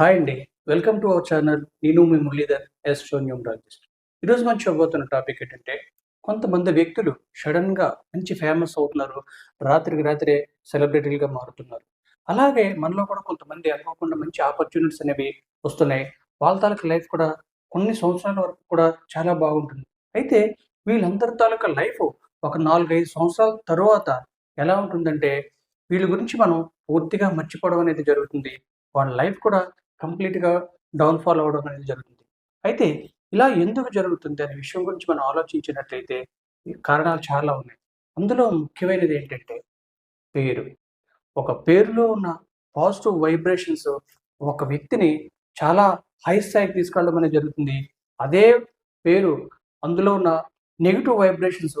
Hi అండి. Welcome to our channel. నేను మీ మురళీధర్ ఎస్ శూన్యం రాజేష్. ఈరోజు మనం చెప్పబోతున్న టాపిక్ ఏంటంటే కొంతమంది వ్యక్తులు సడన్గా మంచి ఫేమస్ అవుతున్నారు. రాత్రికి రాత్రే సెలబ్రిటీలుగా మారుతున్నారు. అలాగే మనలో కూడా కొంతమంది అనుకోకుండా మంచి ఆపర్చునిటీస్ అనేవి వస్తున్నాయి. వాళ్ళ తాలూకా లైఫ్ కూడా కొన్ని సంవత్సరాల వరకు కూడా చాలా బాగుంటుంది. అయితే వీళ్ళందరి తాలూకా లైఫ్ ఒక నాలుగైదు సంవత్సరాల తరువాత ఎలా ఉంటుందంటే వీళ్ళ గురించి మనం పూర్తిగా మర్చిపోవడం అనేది జరుగుతుంది. వాళ్ళ లైఫ్ కూడా కంప్లీట్గా డౌన్ఫాల్ అవ్వడం అనేది జరుగుతుంది. అయితే ఇలా ఎందుకు జరుగుతుంది అనే విషయం గురించి మనం ఆలోచించినట్లయితే కారణాలు చాలా ఉన్నాయి. అందులో ముఖ్యమైనది ఏంటంటే పేరు. ఒక పేరులో ఉన్న పాజిటివ్ వైబ్రేషన్స్ ఒక వ్యక్తిని చాలా హై స్థాయికి తీసుకెళ్ళడం అనేది జరుగుతుంది. అదే పేరు అందులో ఉన్న నెగిటివ్ వైబ్రేషన్స్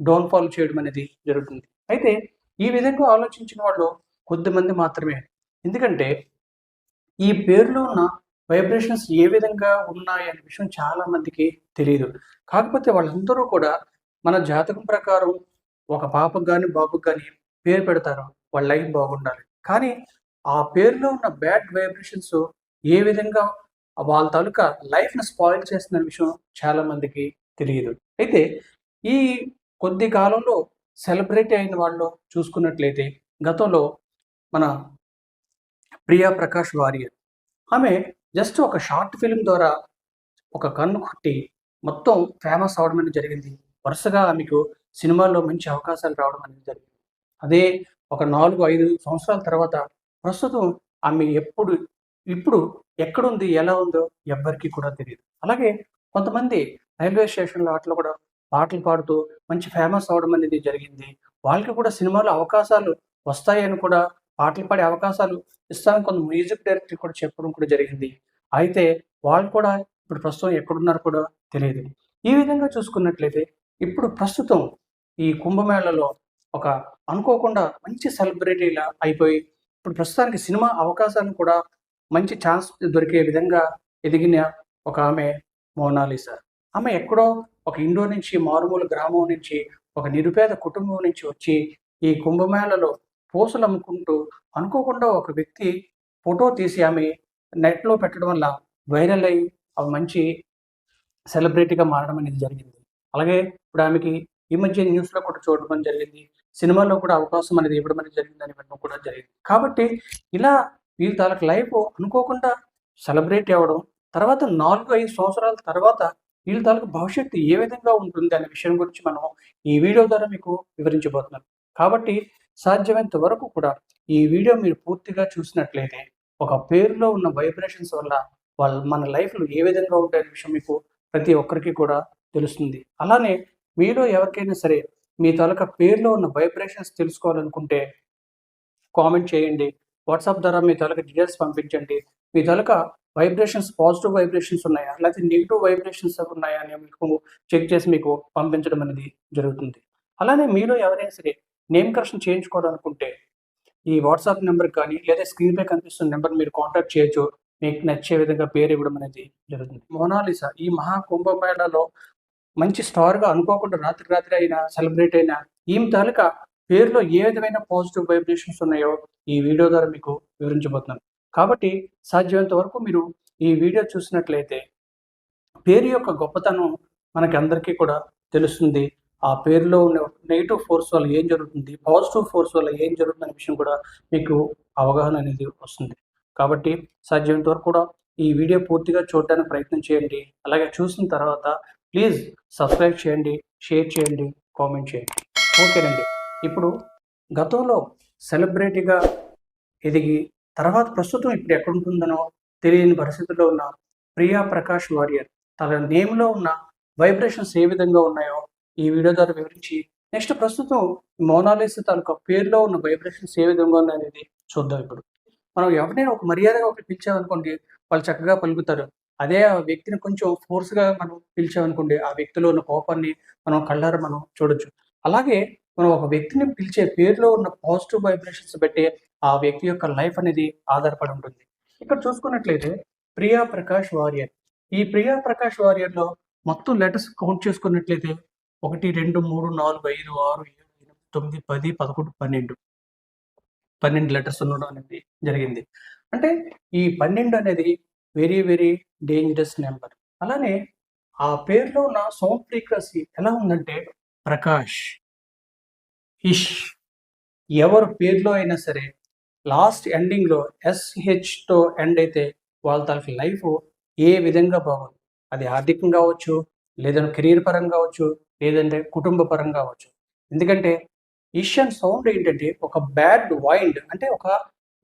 డౌన్ఫాల్ చేయడం అనేది జరుగుతుంది. అయితే ఈ విధంగా ఆలోచించిన వాళ్ళు కొద్దిమంది మాత్రమే. ఎందుకంటే ఈ పేరులో ఉన్న వైబ్రేషన్స్ ఏ విధంగా ఉన్నాయి అనే విషయం చాలా మందికి తెలియదు కాకపోతే వాళ్ళందరూ కూడా మన జాతకం ప్రకారం ఒక పాపకు కానీ బాబుకు కానీ పేరు పెడతారు. వాళ్ళ లైఫ్ బాగుండాలి. కానీ ఆ పేరులో ఉన్న బ్యాడ్ వైబ్రేషన్స్ ఏ విధంగా వాళ్ళ తాలూకా లైఫ్ని స్పాయిల్ చేస్తున్న విషయం చాలా మందికి తెలియదు అయితే ఈ కొద్ది కాలంలో సెలబ్రిటీ అయిన వాళ్ళు చూసుకున్నట్లయితే గతంలో మన ప్రియా ప్రకాష్ వారియర్. ఆమె జస్ట్ ఒక షార్ట్ ఫిల్మ్ ద్వారా ఒక కన్ను కొట్టి మొత్తం ఫేమస్ అవడం అనేది జరిగింది. వరుసగా ఆమెకు సినిమాల్లో మంచి అవకాశాలు రావడం అనేది జరిగింది. అదే ఒక నాలుగు ఐదు సంవత్సరాల తర్వాత ప్రస్తుతం ఆమె ఎప్పుడు ఇప్పుడు ఎక్కడుంది ఎలా ఉందో ఎవ్వరికీ కూడా తెలియదు. అలాగే కొంతమంది రైల్వే స్టేషన్లో వాటిలో కూడా పాటలు పాడుతూ మంచి ఫేమస్ అవడం అనేది జరిగింది. వాళ్ళకి కూడా సినిమాలో అవకాశాలు వస్తాయని కూడా పాటలు పాడే అవకాశాలు ఇస్తామని కొంత మ్యూజిక్ డైరెక్టర్ కూడా చెప్పడం కూడా జరిగింది. అయితే వాళ్ళు కూడా ఇప్పుడు ప్రస్తుతం ఎక్కడున్నారో కూడా తెలియదు. ఈ విధంగా చూసుకున్నట్లయితే ఇప్పుడు ప్రస్తుతం ఈ కుంభమేళలో ఒక అనుకోకుండా మంచి సెలబ్రిటీలా అయిపోయి ఇప్పుడు ప్రస్తుతానికి సినిమా అవకాశాలను కూడా మంచి ఛాన్స్ దొరికే విధంగా ఎదిగిన ఒక ఆమె మోనాలిసా. ఆమె ఎక్కడో ఒక ఇండో నుంచి మారుమూల గ్రామం నుంచి ఒక నిరుపేద కుటుంబం నుంచి వచ్చి ఈ కుంభమేళలో పోసులు అమ్ముకుంటూ అనుకోకుండా ఒక వ్యక్తి ఫోటో తీసి ఆమె నెట్లో పెట్టడం వల్ల వైరల్ అయ్యి అవి మంచి సెలబ్రిటీగా మారడం అనేది జరిగింది. అలాగే ఇప్పుడు ఆమెకి ఈ మధ్య న్యూస్లో కూడా చూడడం జరిగింది. సినిమాలో కూడా అవకాశం అనేది ఇవ్వడం అనేది జరిగిందని వినడం కూడా జరిగింది. కాబట్టి ఇలా వీళ్ళ తాలకు లైఫ్ అనుకోకుండా సెలబ్రేట్ అవ్వడం తర్వాత నాలుగు ఐదు సంవత్సరాల తర్వాత వీళ్ళ తాలకు భవిష్యత్తు ఏ విధంగా ఉంటుంది అనే విషయం గురించి మనం ఈ వీడియో ద్వారా మీకు వివరించబోతున్నాం. కాబట్టి సాధ్యమైనంత వరకు కూడా ఈ వీడియో మీరు పూర్తిగా చూసినట్లయితే ఒక పేరులో ఉన్న వైబ్రేషన్స్ వల్ల వాళ్ళ మన లైఫ్లో ఏ విధంగా ఉంటాయనే విషయం మీకు ప్రతి ఒక్కరికి కూడా తెలుస్తుంది. అలానే మీలో ఎవరికైనా సరే మీ తాలూకా పేరులో ఉన్న వైబ్రేషన్స్ తెలుసుకోవాలనుకుంటే కామెంట్ చేయండి. వాట్సాప్ ద్వారా మీ తాలూకా డీటెయిల్స్ పంపించండి. మీ తాలూకా వైబ్రేషన్స్ పాజిటివ్ వైబ్రేషన్స్ ఉన్నాయా? లేకపోతే నెగిటివ్ వైబ్రేషన్స్ ఉన్నాయా అని మీకు చెక్ చేసి మీకు పంపించడం అనేది జరుగుతుంది. అలానే మీలో ఎవరైనా సరే నేమ్ కరెక్షన్ చేయించుకోవాలనుకుంటే ఈ వాట్సాప్ నెంబర్ కానీ లేదా స్క్రీన్ పై కనిపిస్తున్న నెంబర్ మీరు కాంటాక్ట్ చేయొచ్చు. మీకు నచ్చే విధంగా పేరు ఇవ్వడం అనేది జరుగుతుంది. మోనాలిసా ఈ మహా కుంభమేళలో మంచి స్టార్గా అనుకోకుండా రాత్రి రాత్రి అయినా సెలబ్రేట్ అయినా ఈమె తాలూకా పేరులో ఏ విధమైన పాజిటివ్ వైబ్రేషన్స్ ఉన్నాయో ఈ వీడియో ద్వారా మీకు వివరించబోతున్నాను కాబట్టి సాధ్యమైనంత వరకు మీరు ఈ వీడియో చూసినట్లయితే పేరు యొక్క గొప్పతనం మనకి అందరికీ కూడా తెలుస్తుంది. ఆ పేరులో ఉన్న నెగిటివ్ ఫోర్స్ వల్ల ఏం జరుగుతుంది? పాజిటివ్ ఫోర్స్ వల్ల ఏం జరుగుతుంది అనే విషయం కూడా మీకు అవగాహన అనేది వస్తుంది. కాబట్టి సాధ్యమైనంత వరకు కూడా ఈ వీడియో పూర్తిగా చూడడానికి ప్రయత్నం చేయండి. అలాగే చూసిన తర్వాత ప్లీజ్ సబ్స్క్రైబ్ చేయండి షేర్ చేయండి కామెంట్ చేయండి. ఓకేనండి. ఇప్పుడు గతంలో సెలబ్రిటీగా ఎదిగి తర్వాత ప్రస్తుతం ఇప్పుడు ఎక్కడుంటుందనో తెలియని పరిస్థితుల్లో ఉన్న ప్రియా ప్రకాష్ వారియర్ తన నేమ్లో ఉన్న వైబ్రేషన్స్ ఏ విధంగా ఉన్నాయో ఈ వీడియో ద్వారా వివరించి నెక్స్ట్ ప్రస్తుతం మోనాలిస్ తాలూకా పేరులో ఉన్న వైబ్రేషన్స్ ఏ విధంగా ఉన్నాయనేది చూద్దాం ఇప్పుడు. మనం ఎవరినైనా ఒక మర్యాదగా ఒకటి పిలిచామనుకోండి వాళ్ళు చక్కగా పలుకుతారు. అదే ఆ వ్యక్తిని కొంచెం ఫోర్స్గా మనం పిలిచామనుకోండి ఆ వ్యక్తిలో ఉన్న కోపాన్ని మనం కళ్ళారా మనం చూడొచ్చు. అలాగే మనం ఒక వ్యక్తిని పిలిచే పేరులో ఉన్న పాజిటివ్ వైబ్రేషన్స్ బట్టి ఆ వ్యక్తి యొక్క లైఫ్ అనేది ఆధారపడి ఉంటుంది. ఇక్కడ చూసుకున్నట్లయితే ప్రియా ప్రకాష్ వారియర్. ఈ ప్రియా ప్రకాష్ వారియర్లో మొత్తం లెటర్స్ కౌంట్ చేసుకున్నట్లయితే ఒకటి రెండు మూడు నాలుగు ఐదు ఆరు ఏడు ఎనిమిది తొమ్మిది పది పదకొండు పన్నెండు. పన్నెండు లెటర్స్ ఉండడం అనేది జరిగింది. అంటే ఈ పన్నెండు అనేది వెరీ వెరీ డేంజరస్ నెంబర్. అలానే ఆ పేరులో ఉన్న సౌండ్ ఫ్రీక్వెన్సీ ఎలా ఉందంటే ప్రకాష్. ఇష్. ఎవరు పేరులో అయినా సరే లాస్ట్ ఎండింగ్లో ఎస్హెచ్తో ఎండ్ అయితే వాళ్ళ తనకి లైఫ్ ఏ విధంగా బాగుంది. అది ఆర్థికంగా కావచ్చు లేదా కెరీర్ పరంగా కావచ్చు లేదంటే కుటుంబ పరంగా కావచ్చు. ఎందుకంటే ఈషియన్ సౌండ్ ఏంటంటే ఒక బ్యాడ్ వైండ్ అంటే ఒక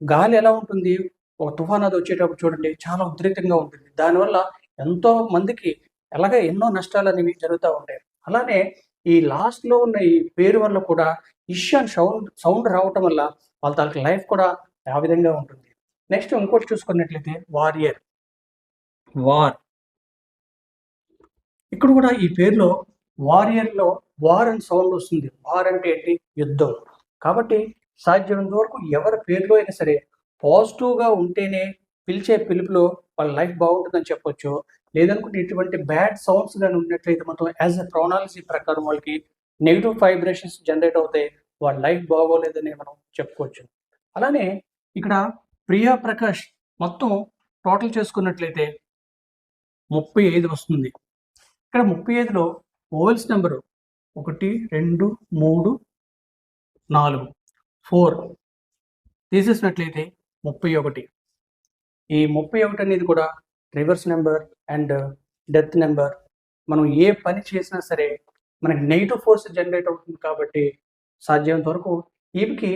గాలి ఎలా ఉంటుంది ఒక తుఫాన్ అది వచ్చేటప్పుడు చూడండి చాలా ఉద్రిక్తంగా ఉంటుంది. దానివల్ల ఎంతో మందికి అలాగే ఎన్నో నష్టాలు అనేవి జరుగుతూ ఉంటాయి. అలానే ఈ లాస్ట్లో ఉన్న ఈ పేరు వల్ల కూడా ఇషియన్ సౌండ్ సౌండ్ రావటం వల్ల వాళ్ళ తాలూకు లైఫ్ కూడా ఆ విధంగా ఉంటుంది. నెక్స్ట్ ఇంకోటి చూసుకున్నట్లయితే వారియర్. వార్. ఇక్కడ కూడా ఈ పేరులో వారియర్లో వార్ అని సౌండ్ వస్తుంది. వార్ అంటే ఏంటి? యుద్ధం. కాబట్టి సాధ్యమైనంత వరకు ఎవరి పేరులో అయినా సరే పాజిటివ్గా ఉంటేనే పిలిచే పిలుపులో వాళ్ళ లైఫ్ బాగుంటుందని చెప్పొచ్చు. లేదనుకుంటే ఇటువంటి బ్యాడ్ సౌండ్స్ కానీ ఉన్నట్లయితే మొత్తం యాజ్ ఎ ప్రోనాలజీ ప్రకారం వాళ్ళకి నెగిటివ్ వైబ్రేషన్స్ జనరేట్ అవుతాయి. వాళ్ళ లైఫ్ బాగోలేదని మనం చెప్పుకోవచ్చు. అలానే ఇక్కడ ప్రియా ప్రకాష్ మొత్తం టోటల్ చేసుకున్నట్లయితే ముప్పై ఐదు వస్తుంది. ఇక్కడ ముప్పై ఐదులో ఓవెల్స్ నెంబరు ఒకటి రెండు మూడు నాలుగు ఫోర్ తీసేసినట్లయితే ముప్పై ఒకటి. ఈ ముప్పై ఒకటి అనేది కూడా reverse number and death number. మనం ఏ పని చేసినా సరే మనకి నెగిటివ్ ఫోర్స్ జనరేట్ అవుతుంది కాబట్టి సాధ్యమైనంత వరకు ఈమెకి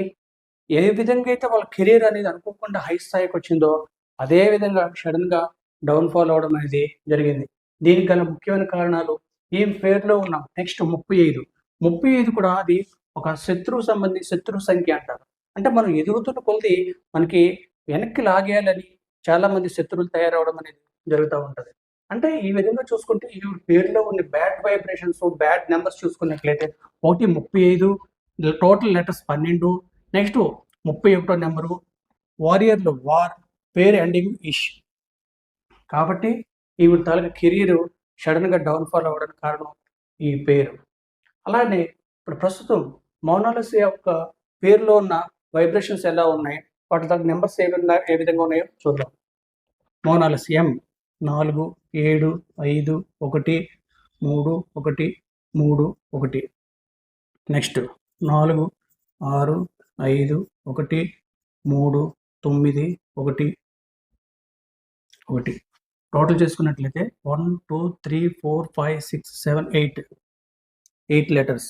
ఏ విధంగా అయితే వాళ్ళ కెరీర్ అనేది అనుకోకుండా హై స్థాయికి వచ్చిందో అదే విధంగా సడన్గా డౌన్ఫాల్ అవడం అనేది జరిగింది. దీనికి గల ముఖ్యమైన కారణాలు ఏం పేరులో ఉన్న? నెక్స్ట్ ముప్పై ఐదు. ముప్పై ఐదు కూడా అది ఒక శత్రువు సంబంధి శత్రువు సంఖ్య అంటారు. అంటే మనం ఎదుగుతున్న కొలది మనకి వెనక్కి లాగేయాలని చాలా మంది శత్రువులు తయారవడం అనేది జరుగుతూ ఉంటుంది. అంటే ఈ విధంగా చూసుకుంటే ఈ పేరులో ఉన్న బ్యాడ్ వైబ్రేషన్స్ బ్యాడ్ నెంబర్స్ చూసుకున్నట్లయితే ఒకటి ముప్పై ఐదు టోటల్ లెటర్స్ పన్నెండు నెక్స్ట్ ముప్పై ఒకటో నెంబరు వారియర్లో వార్ పేరు ఎండింగ్ ఇష్. కాబట్టి ఈవిడ తాలూకా కెరీర్ సడన్గా డౌన్ఫాల్ అవ్వడానికి కారణం ఈ పేరు. అలానే ఇప్పుడు ప్రస్తుతం మౌనాలసి యొక్క పేరులో ఉన్న వైబ్రేషన్స్ ఎలా ఉన్నాయి? వాటి దాని నెంబర్స్ ఏ విధంగా ఏ విధంగా ఉన్నాయో చూద్దాం. మౌనాలసి ఎం నాలుగు ఏడు ఐదు ఒకటి మూడు ఒకటి మూడు ఒకటి. నెక్స్ట్ నాలుగు ఆరు ఐదు ఒకటి మూడు తొమ్మిది ఒకటి. ఒకటి. టోటల్ చేసుకున్నట్లయితే one two three four five six seven eight eight letters.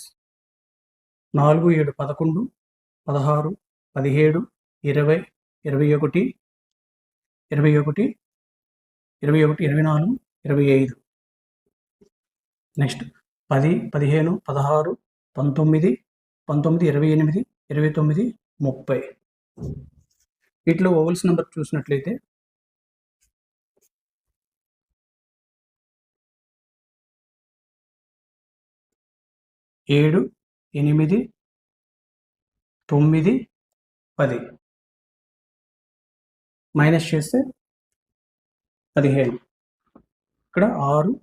నాలుగు ఏడు పదకొండు పదహారు పదిహేడు ఇరవై ఇరవై ఒకటి ఇరవై ఒకటి ఇరవై ఒకటి ఇరవై నాలుగు ఇరవై ఐదు. నెక్స్ట్ పది పదిహేను పదహారు పంతొమ్మిది పంతొమ్మిది ఇరవై ఎనిమిది ఇరవై తొమ్మిది ముప్పై. వీటిలో ఓవల్స్ నెంబర్ చూసినట్లయితే ఏడు ఎనిమిది తొమ్మిది పది. మైనస్ చేస్తే పదిహేను. ఇక్కడ ఆరు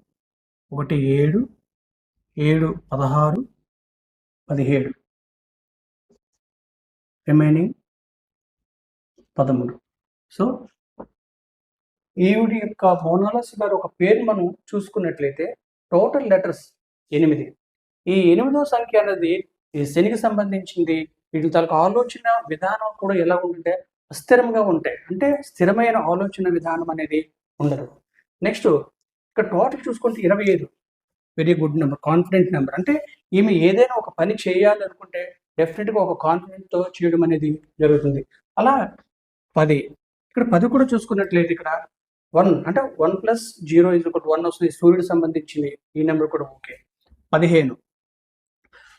ఒకటి ఏడు ఏడు పదహారు పదిహేడు. రిమైనింగ్ పదమూడు. సో ఈవిడి యొక్క మోనాలసి గారు ఒక పేరు మనం చూసుకున్నట్లయితే టోటల్ లెటర్స్ ఎనిమిది. ఈ ఎనిమిదో సంఖ్య అనేది ఈ శనికి సంబంధించింది. వీటి తాలూకు ఆలోచన విధానం కూడా ఎలా ఉంటుంటే అస్థిరంగా ఉంటాయి. అంటే స్థిరమైన ఆలోచన విధానం అనేది ఉండదు. నెక్స్ట్ ఇక్కడ టోటల్ చూసుకుంటే ఇరవై ఐదు. Very good number confident number అంటే ఈమె ఏదైనా ఒక పని చేయాలనుకుంటే డెఫినెట్గా ఒక కాన్ఫిడెంట్తో చేయడం అనేది జరుగుతుంది. అలా పది. ఇక్కడ పది కూడా చూసుకున్నట్లయితే ఇక్కడ వన్ అంటే వన్ ప్లస్ జీరో ఇది ఒకటి వన్ వస్తుంది. సూర్యుడు సంబంధించింది. ఈ నెంబర్ కూడా ఓకే పదిహేను.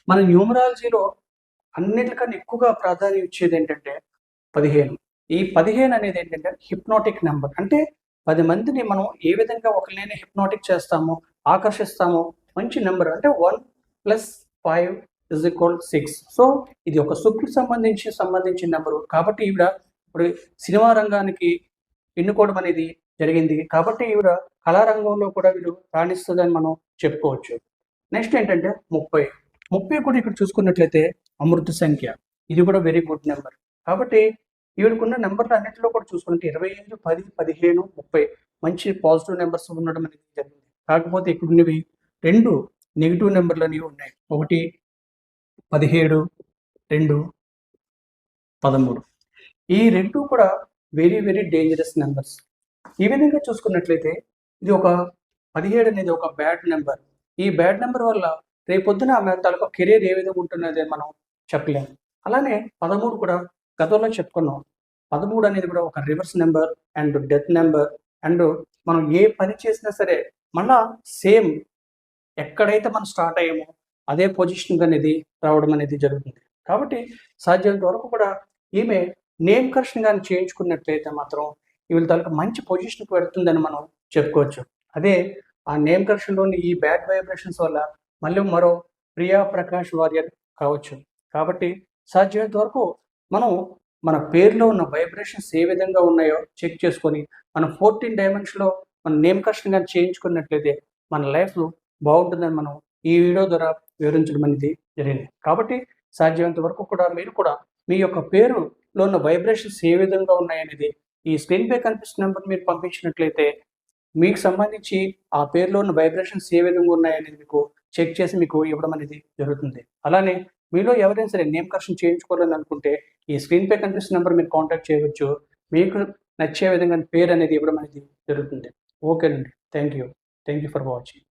మన న్యూమరాలజీలో అన్నిటికన్నా ఎక్కువగా ప్రాధాన్యం ఇచ్చేది ఏంటంటే పదిహేను. ఈ పదిహేను అనేది ఏంటంటే హిప్నాటిక్ నెంబర్. అంటే పది మందిని మనం ఏ విధంగా ఒకరినైనా హిప్నాటిక్ చేస్తామో ఆకర్షిస్తామో మంచి నెంబర్. అంటే one plus five is equal six. So ఇది ఒక శుక్రుడు సంబంధించి సంబంధించిన నెంబరు. కాబట్టి ఈవిడ ఇప్పుడు సినిమా రంగానికి ఎన్నుకోవడం అనేది జరిగింది. కాబట్టి ఈవిడ కళారంగంలో కూడా వీడు రాణిస్తుందని మనం చెప్పుకోవచ్చు. నెక్స్ట్ ఏంటంటే ముప్పై. ముప్పై కూడా ఇక్కడ చూసుకున్నట్లయితే అమృత సంఖ్య. ఇది కూడా వెరీ గుడ్ నెంబర్ కాబట్టి ఈవిడకున్న నెంబర్లు అన్నింటిలో కూడా చూసుకుంటే ఇరవై ఐదు పది పదిహేను ముప్పై మంచి పాజిటివ్ నెంబర్స్ ఉండడం అనేది జరిగింది. కాకపోతే ఇక్కడ ఉన్నవి రెండు నెగిటివ్ నెంబర్లు అనేవి ఉన్నాయి. ఒకటి పదిహేడు రెండు పదమూడు. ఈ రెండు కూడా వెరీ వెరీ డేంజరస్ నెంబర్స్ ఈ విధంగా చూసుకున్నట్లయితే ఇది ఒక పదిహేడు అనేది ఒక బ్యాడ్ నెంబర్ ఈ బ్యాడ్ నెంబర్ వల్ల రేపొద్దున ఆమె తాలూకా కెరీర్ ఏ విధంగా ఉంటున్నది మనం చెప్పలేము అలానే పదమూడు కూడా గతంలో చెప్పుకున్నాం. పదమూడు అనేది కూడా ఒక reverse number and death number and మనం ఏ పని చేసినా సరే మళ్ళా సేమ్ ఎక్కడైతే మనం స్టార్ట్ అయ్యామో అదే పొజిషన్ అనేది రావడం అనేది జరుగుతుంది. కాబట్టి సాధ్యమైనంత వరకు కూడా ఈమె నేమ్ కరెక్షన్ కానీ చేయించుకున్నట్లయితే మాత్రం వీళ్ళ తాలూకా మంచి పొజిషన్కి పెడుతుందని మనం చెప్పుకోవచ్చు. అదే ఆ నేమ్ కరెక్షన్లోని ఈ బ్యాడ్ వైబ్రేషన్స్ వల్ల మళ్ళీ మరో ప్రియా ప్రకాష్ వారియర్ కావచ్చు. కాబట్టి సాధ్యమైనంత వరకు మనం మన పేరులో ఉన్న వైబ్రేషన్స్ ఏ విధంగా ఉన్నాయో చెక్ చేసుకొని మనం ఫోర్టీన్ డైమెన్షన్లో మన నేమ్ కరెక్షన్ కానీ చేయించుకున్నట్లయితే మన లైఫ్ బాగుంటుందని మనం ఈ వీడియో ద్వారా వివరించడం అనేది జరిగింది. కాబట్టి సాధ్యమైనంత వరకు కూడా మీరు కూడా మీ యొక్క పేరులో ఉన్న వైబ్రేషన్స్ ఏ విధంగా ఉన్నాయనేది ఈ స్క్రీన్ పై కనిపిస్తున్న నెంబర్ మీరు పంపించినట్లయితే మీకు సంబంధించి ఆ పేరులో ఉన్న వైబ్రేషన్స్ ఏ విధంగా ఉన్నాయనేది మీకు చెక్ చేసి మీకు ఇవ్వడం అనేది జరుగుతుంది. అలానే మీలో ఎవరైనా సరే నేమ్ కరెక్షన్ చేయించుకోవాలని అనుకుంటే ఈ స్క్రీన్ పై కనిపిస్తున్న నెంబర్ మీరు కాంటాక్ట్ చేయవచ్చు. మీకు నచ్చే విధంగా పేరు అనేది ఇవ్వడం అనేది జరుగుతుంది. ఓకేనండి. Thank you thank you for watching.